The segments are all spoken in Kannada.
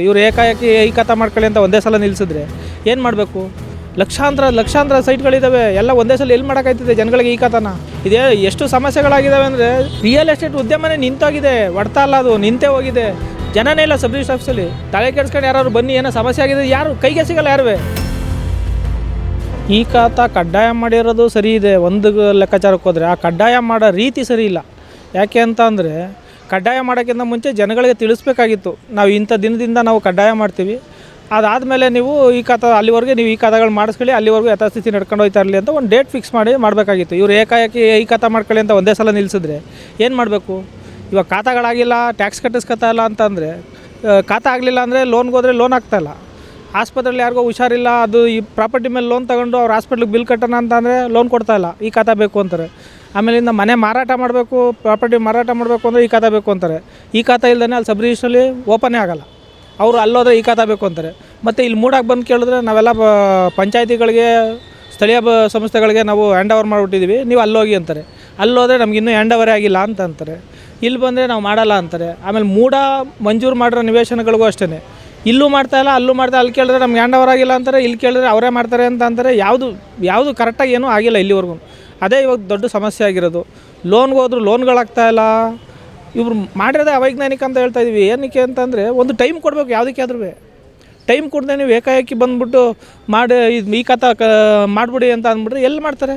ಇವ್ರು ಏಕಾಏಕಿ ಏಕತಾ ಮಾಡ್ಕೊಳ್ಳಿ ಅಂತ ಒಂದೇ ಸಲ ನಿಲ್ಲಿಸಿದ್ರೆ ಏನು ಮಾಡಬೇಕು? ಲಕ್ಷಾಂತರ ಲಕ್ಷಾಂತರ ಸೈಟ್ಗಳಿದ್ದಾವೆ ಎಲ್ಲ ಒಂದೇ ಸಲ ಎಲ್ಲಿ ಮಾಡೋಕ್ಕಾಯ್ತದೆ ಜನಗಳಿಗೆ ಈ ಕಥನ? ಇದೇ ಎಷ್ಟು ಸಮಸ್ಯೆಗಳಾಗಿದ್ದಾವೆ ಅಂದರೆ ರಿಯಲ್ ಎಸ್ಟೇಟ್ ಉದ್ಯಮನೇ ನಿಂತೋಗಿದೆ. ಒಡ್ತಾ ಅಲ್ಲ ಅದು, ನಿಂತೇ ಹೋಗಿದೆ. ಜನನೇ ಇಲ್ಲ ಸಬ್ ಆಫೀಸಲ್ಲಿ ತಲೆ ಕೆಡ್ಸ್ಕೊಂಡು ಯಾರು ಬನ್ನಿ, ಏನೋ ಸಮಸ್ಯೆ ಆಗಿದೆ, ಯಾರು? ಕೈಗೆ ಸಿಗಲ್ಲ ಯಾರುವೆ? ಈ ಖಾತ ಕಡ್ಡಾಯ ಮಾಡಿರೋದು ಸರಿ ಇದೆ. ಒಂದು ಲೆಕ್ಕಾಚಾರಕ್ಕೆ ಹೋದರೆ ಆ ಕಡ್ಡಾಯ ಮಾಡೋ ರೀತಿ ಸರಿ ಇಲ್ಲ. ಯಾಕೆ ಅಂತ ಅಂದರೆ ಕಡ್ಡಾಯ ಮಾಡೋಕ್ಕಿಂತ ಮುಂಚೆ ಜನಗಳಿಗೆ ತಿಳಿಸ್ಬೇಕಾಗಿತ್ತು. ನಾವು ಇಂಥ ದಿನದಿಂದ ನಾವು ಕಡ್ಡಾಯ ಮಾಡ್ತೀವಿ. ಅದಾದಮೇಲೆ ನೀವು ಈ ಕಥ ಅಲ್ಲಿವರೆಗೆ ನೀವು ಈ ಕಥಗಳು ಮಾಡಿಸ್ಕೊಳ್ಳಿ, ಅಲ್ಲಿವರೆಗೂ ಯಥಾಸ್ಥಿತಿ ನಡ್ಕೊಂಡು ಹೋಯ್ತಾ ಇರಲಿ ಅಂತ ಒಂದು ಡೇಟ್ ಫಿಕ್ಸ್ ಮಾಡಿ ಮಾಡಬೇಕಾಗಿತ್ತು. ಇವ್ರು ಏಕಾಏಕಿ ಈ ಕಥ ಮಾಡ್ಕೊಳ್ಳಿ ಅಂತ ಒಂದೇ ಸಲ ನಿಲ್ಲಿಸಿದ್ರೆ ಏನು ಮಾಡಬೇಕು? ಇವಾಗ ಖಾತಾಗಳಾಗಿಲ್ಲ ಟ್ಯಾಕ್ಸ್ ಕಟ್ಟಿಸ್ಕೊತಾ ಇಲ್ಲ ಅಂತಂದರೆ ಖಾತಾ ಆಗಲಿಲ್ಲ ಅಂದರೆ ಲೋನ್ಗೆ ಹೋದರೆ ಲೋನ್ ಆಗ್ತಾಯಿಲ್ಲ ಆಸ್ಪತ್ರೆಯಲ್ಲಿ ಯಾರಿಗೋ ಹುಷಾರಿಲ್ಲ, ಅದು ಈ ಪ್ರಾಪರ್ಟಿ ಮೇಲೆ ಲೋನ್ ತಗೊಂಡು ಅವ್ರು ಹಾಸ್ಪಿಟ್ಲಿಗೆ ಬಿಲ್ ಕಟ್ಟೋಣ ಅಂತಂದರೆ ಲೋನ್ ಕೊಡ್ತಾ ಇಲ್ಲ, ಈ ಖಾತಾ ಬೇಕು ಅಂತಾರೆ. ಆಮೇಲಿಂದ ಮನೆ ಮಾರಾಟ ಮಾಡಬೇಕು ಪ್ರಾಪರ್ಟಿ ಮಾರಾಟ ಮಾಡಬೇಕು ಅಂದರೆ ಈ ಖಾತಾ ಬೇಕು ಅಂತಾರೆ. ಈ ಖಾತಾ ಇಲ್ಲದೇ ಅಲ್ಲಿ ಸಬ್ ರಿಜಿಸ್ಟ್ರಲ್ಲಿ ಓಪನೇ ಆಗಲ್ಲ. ಅವರು ಅಲ್ಲೋದ್ರೆ ಈ ಖಾತಾ ಬೇಕು ಅಂತಾರೆ. ಮತ್ತು ಇಲ್ಲಿ ಮೂಡಾಗಿ ಬಂದು ಕೇಳಿದ್ರೆ ನಾವೆಲ್ಲ ಪಂಚಾಯತಿಗಳಿಗೆ, ಸ್ಥಳೀಯ ಬ, ಸಂಸ್ಥೆಗಳಿಗೆ ನಾವು ಹ್ಯಾಂಡ್ ಓವರ್ ಮಾಡಿಬಿಟ್ಟಿದ್ದೀವಿ ನೀವು ಅಲ್ಲೋಗಿ ಅಂತಾರೆ. ಅಲ್ಲೋದ್ರೆ ನಮ್ಗೆ ಇನ್ನೂ ಹ್ಯಾಂಡ್ ಓವರೇ ಆಗಿಲ್ಲ ಅಂತ ಅಂತಾರೆ. ಇಲ್ಲಿ ಬಂದರೆ ನಾವು ಮಾಡಲ್ಲ ಅಂತಾರೆ. ಆಮೇಲೆ ಮೂಡ ಮಂಜೂರು ಮಾಡಿರೋ ನಿವೇಶನಗಳಿಗೂ ಅಷ್ಟೇ ಇಲ್ಲೂ ಮಾಡ್ತಾ ಇಲ್ಲ, ಅಲ್ಲೂ ಮಾಡ್ತಾ ಅಲ್ಲಿ ಕೇಳಿದ್ರೆ ನಮ್ಗೆ ಹ್ಯಾಂಡ್ ಓವರ್ ಆಗಿಲ್ಲ ಅಂತಾರೆ, ಇಲ್ಲಿ ಕೇಳಿದ್ರೆ ಅವರೇ ಮಾಡ್ತಾರೆ ಅಂತ ಅಂತಾರೆ. ಯಾವುದು ಯಾವುದು ಕರೆಕ್ಟಾಗಿ ಏನೂ ಆಗಿಲ್ಲ ಇಲ್ಲಿವರೆಗೂ. ಅದೇ ಇವಾಗ ದೊಡ್ಡ ಸಮಸ್ಯೆ ಆಗಿರೋದು. ಲೋನ್ಗೆ ಹೋದ್ರು ಲೋನ್ಗಳಾಗ್ತಾ ಇಲ್ಲ. ಇವ್ರು ಮಾಡಿರೋದೇ ಅವೈಜ್ಞಾನಿಕ ಅಂತ ಹೇಳ್ತಾ ಇದೀವಿ. ಏನಕ್ಕೆ ಅಂತಂದರೆ ಒಂದು ಟೈಮ್ ಕೊಡಬೇಕು, ಯಾವುದಕ್ಕೆ ಆದ್ರೂ. ಟೈಮ್ ಕೊಡದೆ ನೀವು ಏಕಾಏಕಿ ಬಂದುಬಿಟ್ಟು ಮಾಡಿ, ಇದು ಈ ಕಥ ಕ, ಮಾಡಿಬಿಡಿ ಅಂತ ಅಂದ್ಬಿಟ್ರೆ ಎಲ್ಲಿ ಮಾಡ್ತಾರೆ?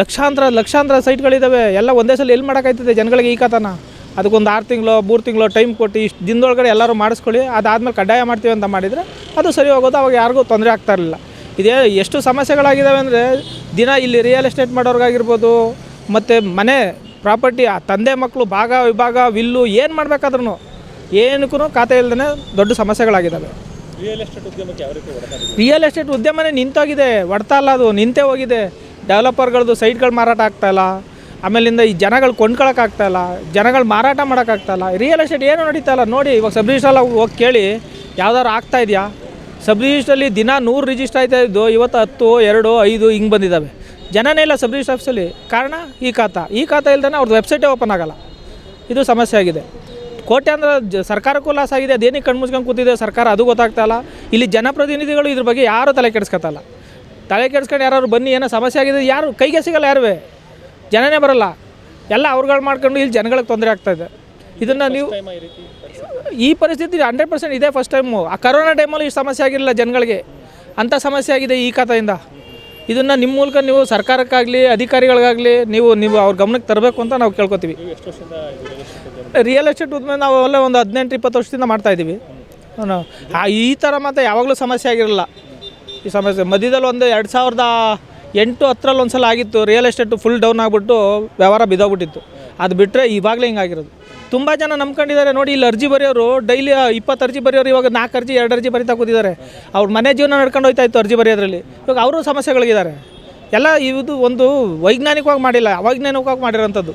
ಲಕ್ಷಾಂತರ ಲಕ್ಷಾಂತರ ಸೈಟ್ಗಳಿದ್ದಾವೆ ಎಲ್ಲ ಒಂದೇ ಸಲ ಎಲ್ಲಿ ಮಾಡೋಕ್ಕಾಯ್ತದೆ ಜನಗಳಿಗೆ ಈ ಕಥನ? ಅದಕ್ಕೊಂದು ಆರು ತಿಂಗಳು ಮೂರು ತಿಂಗಳು ಟೈಮ್ ಕೊಟ್ಟು ಇಷ್ಟು ದಿನದೊಳಗಡೆ ಎಲ್ಲರೂ ಮಾಡಿಸ್ಕೊಳ್ಳಿ. ಅದಾದಮೇಲೆ ಕಡ್ಡಾಯ ಮಾಡ್ತೀವಿ ಅಂತ ಮಾಡಿದರೆ ಅದು ಸರಿ ಹೋಗೋದು ಅವಾಗ ಯಾರಿಗೂ ತೊಂದರೆ ಆಗ್ತಾ ಇರಲಿಲ್ಲ. ಇದೇ ಎಷ್ಟು ಸಮಸ್ಯೆಗಳಾಗಿದ್ದಾವೆ ಅಂದರೆ ದಿನ ಇಲ್ಲಿ ರಿಯಲ್ ಎಸ್ಟೇಟ್ ಮಾಡೋರ್ಗಾಗಿರ್ಬೋದು ಮತ್ತು ಮನೆ ಪ್ರಾಪರ್ಟಿ ಆ ತಂದೆ ಮಕ್ಕಳು ಭಾಗ ವಿಭಾಗ ವಿಲ್ಲು ಏನು ಮಾಡಬೇಕಾದ್ರೂ ಏನಕ್ಕೂ ಖಾತೆ ಇಲ್ಲದೇ ದೊಡ್ಡ ಸಮಸ್ಯೆಗಳಾಗಿದ್ದಾವೆ ರಿಯಲ್ ಎಸ್ಟೇಟ್ ಉದ್ಯಮಕ್ಕೆ ಯಾವ ರೀತಿ ಹೊಡೆತ ರಿಯಲ್ ಎಸ್ಟೇಟ್ ಉದ್ಯಮನೇ ನಿಂತೋಗಿದೆ ಒಡ್ತಾ ಇಲ್ಲ ಅದು ನಿಂತೇ ಹೋಗಿದೆ. ಡೆವಲಪರ್ಗಳದ್ದು ಸೈಟ್ಗಳು ಮಾರಾಟ ಆಗ್ತಾಯಿಲ್ಲ ಆಮೇಲಿಂದ ಈ ಜನಗಳು ಕೊಂಡ್ಕೊಳಕ್ಕಾಗ್ತಾಯಿಲ್ಲ, ಜನಗಳು ಮಾರಾಟ ಮಾಡೋಕ್ಕಾಗ್ತಾಯಿಲ್ಲ ರಿಯಲ್ ಎಸ್ಟೇಟ್ ಏನು ನಡೀತಾ ಇಲ್ಲ ನೋಡಿ, ಇವಾಗ ಸಬ್ ರಿಜಿಸ್ಟ್ರಲ್ಲಿ ಹೋಗಿ ಕೇಳಿ, ಯಾವ್ದಾದ್ರು ಆಗ್ತಾ ಇದೆಯಾ? ಸಬ್ ರಿಜಿಸ್ಟ್ರಲ್ಲಿ ದಿನ ನೂರು ರಿಜಿಸ್ಟರ್ ಆಯ್ತಾ ಇದ್ದು, ಇವತ್ತು ಹತ್ತು, ಎರಡು, ಐದು ಹಿಂಗೆ ಬಂದಿದ್ದಾವೆ. ಜನನೇ ಇಲ್ಲ ಸಬ್ ರಿಜಿಸ್ಟರ್ ಆಫೀಸಲ್ಲಿ ಕಾರಣ, ಈ ಖಾತ. ಈ ಖಾತಾ ಇಲ್ದೇ ಅವ್ರದ್ದು ವೆಬ್ಸೈಟೇ ಓಪನ್ ಆಗಲ್ಲ. ಇದು ಸಮಸ್ಯೆ ಆಗಿದೆ. ಕೋಟೆ ಅಂದ್ರೆ ಸರ್ಕಾರಕ್ಕೂ ಲಾಸ್ ಆಗಿದೆ. ಅದೇನಕ್ಕೆ ಕಣ್ಮುಚ್ಕೊಂಡು ಕೂತಿದೆ ಸರ್ಕಾರ, ಅದು ಗೊತ್ತಾಗ್ತಾ ಇಲ್ಲ ಇಲ್ಲಿ ಜನಪ್ರತಿನಿಧಿಗಳು ಇದ್ರ ಬಗ್ಗೆ ಯಾರೂ ತಲೆ ಕೆಡಿಸ್ಕೊತಲ್ಲ ತಲೆ ಕೆಡಿಸ್ಕೊಂಡು ಯಾರು ಬನ್ನಿ, ಏನೋ ಸಮಸ್ಯೆ ಆಗಿದೆ, ಯಾರು? ಕೈಗೆ ಸಿಗಲ್ಲ ಯಾರುವೆ? ಜನನೇ ಬರಲ್ಲ. ಎಲ್ಲ ಅವ್ರುಗಳು ಮಾಡ್ಕೊಂಡು ಇಲ್ಲಿ ಜನಗಳಿಗೆ ತೊಂದರೆ ಆಗ್ತಾಯಿದೆ ಇದನ್ನು ನೀವು ಈ ಪರಿಸ್ಥಿತಿ ಹಂಡ್ರೆಡ್ ಪರ್ಸೆಂಟ್ ಇದೇ ಫಸ್ಟ್ ಟೈಮು ಆ ಕರೋನಾ ಟೈಮಲ್ಲಿ ಈ ಸಮಸ್ಯೆ ಆಗಿರಲಿಲ್ಲ ಜನಗಳಿಗೆ. ಅಂಥ ಸಮಸ್ಯೆ ಆಗಿದೆ ಈ ಖಾತೆಯಿಂದ. ಇದನ್ನು ನಿಮ್ಮ ಮೂಲಕ ನೀವು ಸರ್ಕಾರಕ್ಕಾಗಲಿ ಅಧಿಕಾರಿಗಳಿಗಾಗಲಿ ನೀವು ನೀವು ಅವ್ರ ಗಮನಕ್ಕೆ ತರಬೇಕು ಅಂತ ನಾವು ಕೇಳ್ಕೊತೀವಿ. ರಿಯಲ್ ಎಸ್ಟೇಟ್ ಉದ್ಯಮ ಉದ್ಮೇಲೆ ನಾವು ಅಲ್ಲೇ ಒಂದು ಹದಿನೆಂಟು ಇಪ್ಪತ್ತು ವರ್ಷದಿಂದ ಮಾಡ್ತಾ ಇದ್ದೀವಿ. ಆ ಈ ಥರ ಮತ್ತೆ ಯಾವಾಗಲೂ ಸಮಸ್ಯೆ ಆಗಿರಲಿಲ್ಲ ಈ ಸಮಸ್ಯೆ ಮಧ್ಯದಲ್ಲಿ ಒಂದು ಎರಡು ಸಾವಿರದ ಎಂಟು ಹತ್ತರಲ್ಲಿ ಒಂದು ಸಲ ಆಗಿತ್ತು ರಿಯಲ್ ಎಸ್ಟೇಟು ಫುಲ್ ಡೌನ್ ಆಗಿಬಿಟ್ಟು ವ್ಯವಹಾರ ಬಿದ್ದೋಗ್ಬಿಟ್ಟಿತ್ತು ಅದು ಬಿಟ್ಟರೆ ಇವಾಗಲೇ ಹಿಂಗಾಗಿರೋದು ತುಂಬ ಜನ ನಂಬ್ಕೊಂಡಿದ್ದಾರೆ. ನೋಡಿ, ಇಲ್ಲಿ ಅರ್ಜಿ ಬರೆಯೋರು ಡೈಲಿ ಇಪ್ಪತ್ತು ಅರ್ಜಿ ಬರೆಯೋರು, ಇವಾಗ ನಾಲ್ಕು ಅರ್ಜಿ, ಎರಡು ಅರ್ಜಿ ಬರೀತಾ ಕೂತಿದ್ದಾರೆ. ಅವ್ರ ಮನೆ ಜೀವನ ನಡ್ಕೊಂಡು ಹೋಯ್ತಾ ಇತ್ತು ಅರ್ಜಿ ಬರೆಯೋದ್ರಲ್ಲಿ. ಇವಾಗ ಅವರು ಸಮಸ್ಯೆಗಳಿದ್ದಾರೆ. ಎಲ್ಲ ಇದು ಒಂದು ವೈಜ್ಞಾನಿಕವಾಗಿ ಮಾಡಿಲ್ಲ, ಅವೈಜ್ಞಾನಿಕವಾಗಿ ಮಾಡಿರೋಂಥದ್ದು.